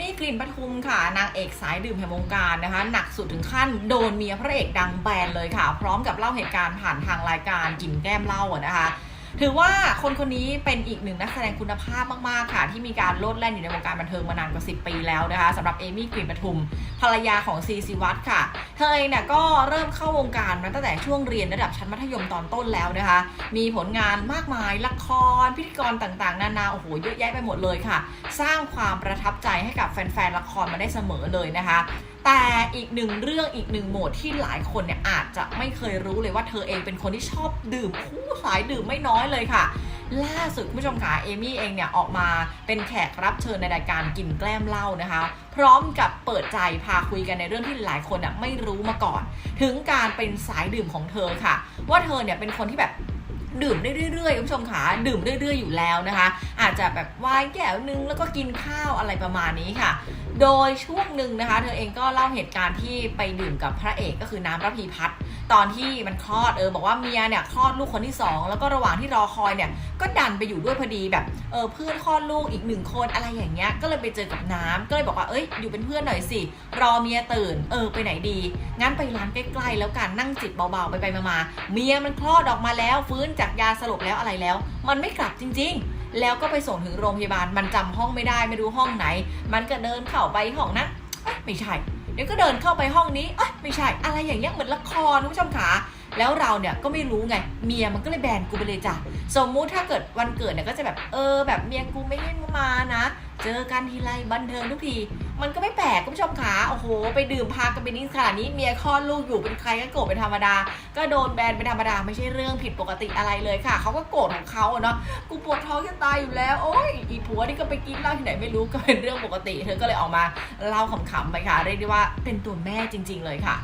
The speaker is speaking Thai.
มี่กลิ่นปทุมค่ะ นางเอกสายดื่มแห่งวงการนะคะ หนักสุดถึงขั้นโดนเมียพระเอกดังแบนเลยค่ะ พร้อมกับเล่าเหตุการณ์ผ่านทางรายการกินแก้มเล่านะคะ ถือว่าคนคนนี้เป็นอีกหนึ่งนักแสดงคุณภาพมาก ๆ ค่ะ ที่มีการโลดแล่นอยู่ในวงการบันเทิงมานานกว่า 10 ปีแล้วนะคะสำหรับเอมี่กลิ่นปทุม ภรรยาของซีซีวัตค่ะ เธอเองเนี่ยก็เริ่มเข้าวงการมาตั้งแต่ช่วงเรียนระดับชั้นมัธยมตอนต้นแล้วนะคะ มีผลงานมากมายละคร พิธีกรต่างๆ นานาโอ้โหเยอะแยะไปหมดเลยค่ะ สร้างความประทับใจให้กับแฟน ๆ ละครมาได้เสมอเลยนะคะ แต่อีกหนึ่งเรื่องอีกหนึ่งโหมดที่หลายคนเนี่ยอาจจะไม่เคยรู้เลยว่าเธอเองเป็นคนที่ชอบดื่มคู่สายดื่มไม่น้อยเลยค่ะ ล่าสุดคุณผู้ชมค่ะเอมี่เองเนี่ยออกมาเป็นแขกรับเชิญในรายการกินแกล้มเหล้านะคะ พร้อมกับเปิดใจพาคุยกันในเรื่องที่หลายคนอะไม่รู้มาก่อน ถึงการเป็นสายดื่มของเธอค่ะ ว่าเธอเนี่ยเป็นคนที่แบบดื่มได้เรื่อยๆคุณผู้ชมค่ะดื่มเรื่อยๆอยู่แล้วนะคะ อาจจะแบบวายแก้วนึงแล้วก็กินข้าวอะไรประมาณนี้ค่ะ โดยช่วงหนึ่งนะคะ เธอเองก็เล่าเหตุการณ์ที่ไปดื่มกับพระเอกก็คือน้ำระพีพัฒน์ตอนที่มันคลอดเออบอกว่าเมียเนี่ยคลอดลูกคนที่สองแล้วก็ระหว่างที่รอคอยเนี่ยก็ดันไปอยู่ด้วยพอดีแบบเออเพื่อนคลอดลูกอีกหนึ่งคนอะไรอย่างเงี้ยก็เลยไปเจอกับน้ำก็เลยบอกว่าเอ้ยอยู่เป็นเพื่อนหน่อยสิรอเมียตื่น เออไปไหนดี งั้นไปร้านใกล้ๆแล้วกันนั่งจิบเบาๆไปไปๆมาๆเมียมันคลอดออกมาแล้วฟื้นจากยาสลบแล้วอะไรแล้ว มันไม่กลับจริง ๆ แล้วก็ไปส่งถึงโรงพยาบาลมันจำห้องไม่ได้ไม่รู้ห้องไหน มันก็เดินเข้าไปห้องนั้นไม่ใช่เดี๋ยวก็เดินเข้าไปห้องนี้อ้ยไม่ใช่อะไรอย่างเงี้ยเหมือนละครคุณผู้ชมขาแล้วเราเนี่ยก็ไม่รู้ไงเมียมันก็เลยแบนกูไปเลยจ้ะสมมุติถ้าเกิดวันเกิดเนี่ยก็จะแบบเออแบบเมียกูไม่ให้มานะ เจอกันทีไรบันเทิงทุกที มันก็ไม่แปลกคุณผู้ชมขาโอ้โห ไปดื่มพากันไปนี่ขนาดนี้เมียคลอดลูกอยู่เป็นใครก็โกรธเป็นธรรมดา ก็โดนแบนเป็นธรรมดาไม่ใช่เรื่องผิดปกติอะไรเลยค่ะเขาก็โกรธของเขาเนาะกูปวดท้องจะตายอยู่แล้วโอ้ยอีผัวนี่ก็ไปกินเหล้าที่ไหนไม่รู้ก็เป็นเรื่องปกติ เธอก็เลยออกมาเล่าขำๆไปค่ะเรียกได้ว่าเป็นตัวแม่จริง ๆ เลยค่ะ